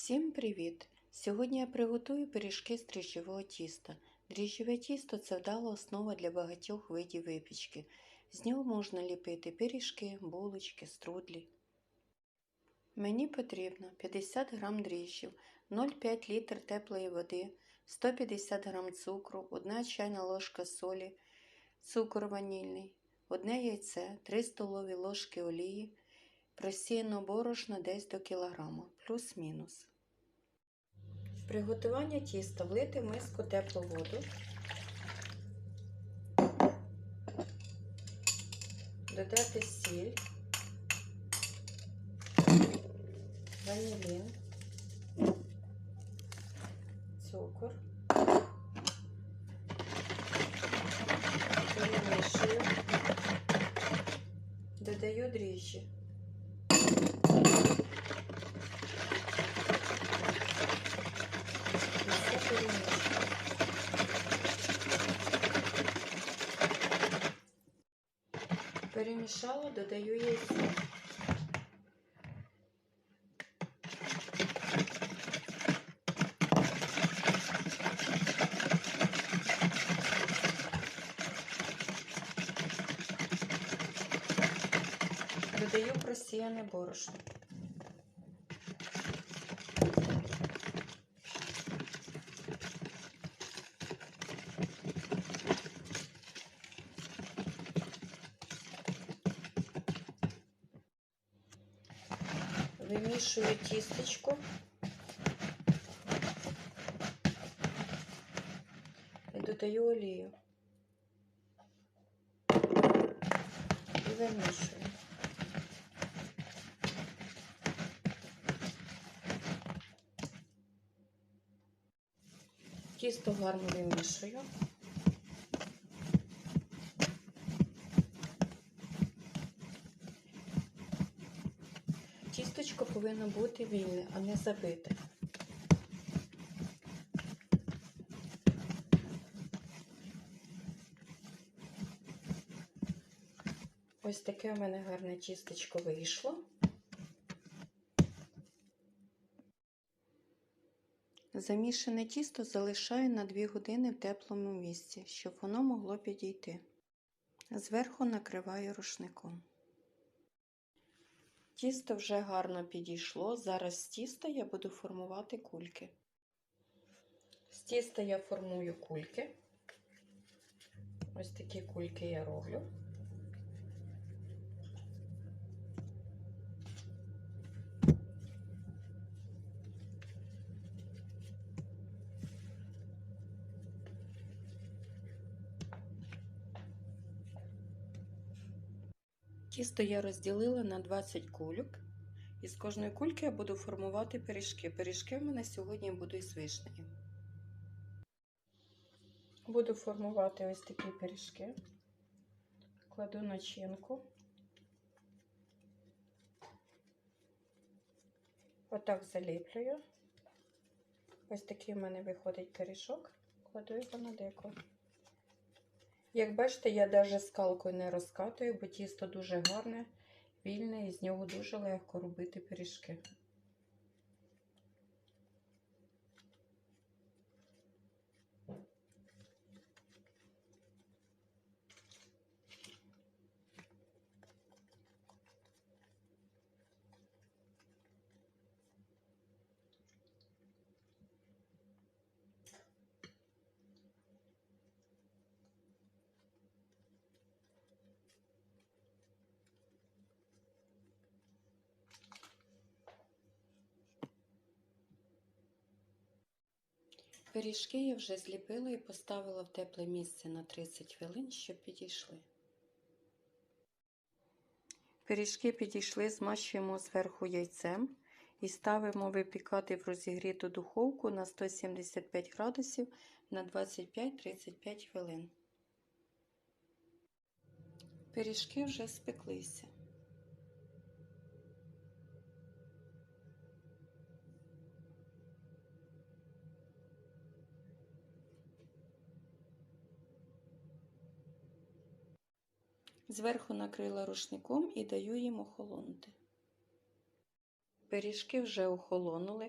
Всім привіт! Сьогодні я приготую пиріжки з дріжджового тіста. Дріжджове тісто це вдала основа для багатьох видів випічки. З нього можна ліпити пиріжки, булочки, струдлі. Мені потрібно 50 г дріжджів, 0,5 літр теплої води, 150 г цукру, 1 чайна ложка солі, цукор ванільний, 1 яйце, 3 столові ложки олії, просіяно борошна десь до кілограма, плюс-мінус. Приготування тіста влити в миску теплу воду. Додати сіль, ванілін, цукор, перемішую, додаю дріжджі. І все перемішую. Перемішала, додаю яйцо. Додаю просіяне борошно. Вимішую тістечко. І додаю олію. І вимішую. Тісто гарно вимішую. Тісточко повинно бути вільне, а не забите. Ось таке у мене гарне тістечко вийшло. Замішане тісто залишаю на 2 години в теплому місці, щоб воно могло підійти. Зверху накриваю рушником. Тісто вже гарно підійшло. Зараз з тіста я буду формувати кульки. З тіста я формую кульки. Ось такі кульки я роблю. Тісто я розділила на 20 кульок. І з кожної кульки я буду формувати пиріжки. Пиріжки в мене сьогодні будуть з вишнею. Буду формувати ось такі пиріжки. Кладу начинку. Отак заліплюю. Ось такий в мене виходить пиріжок. Кладу його на деко. Як бачите, я навіть скалкою не розкатую, бо тісто дуже гарне, вільне і з нього дуже легко робити пиріжки. Пиріжки я вже зліпила і поставила в тепле місце на 30 хвилин, щоб підійшли. Пиріжки підійшли, змащуємо зверху яйцем і ставимо випікати в розігріту духовку на 175 градусів на 25-35 хвилин. Пиріжки вже спеклися. Зверху накрила рушником і даю їм охолонути. Пиріжки вже охолонули.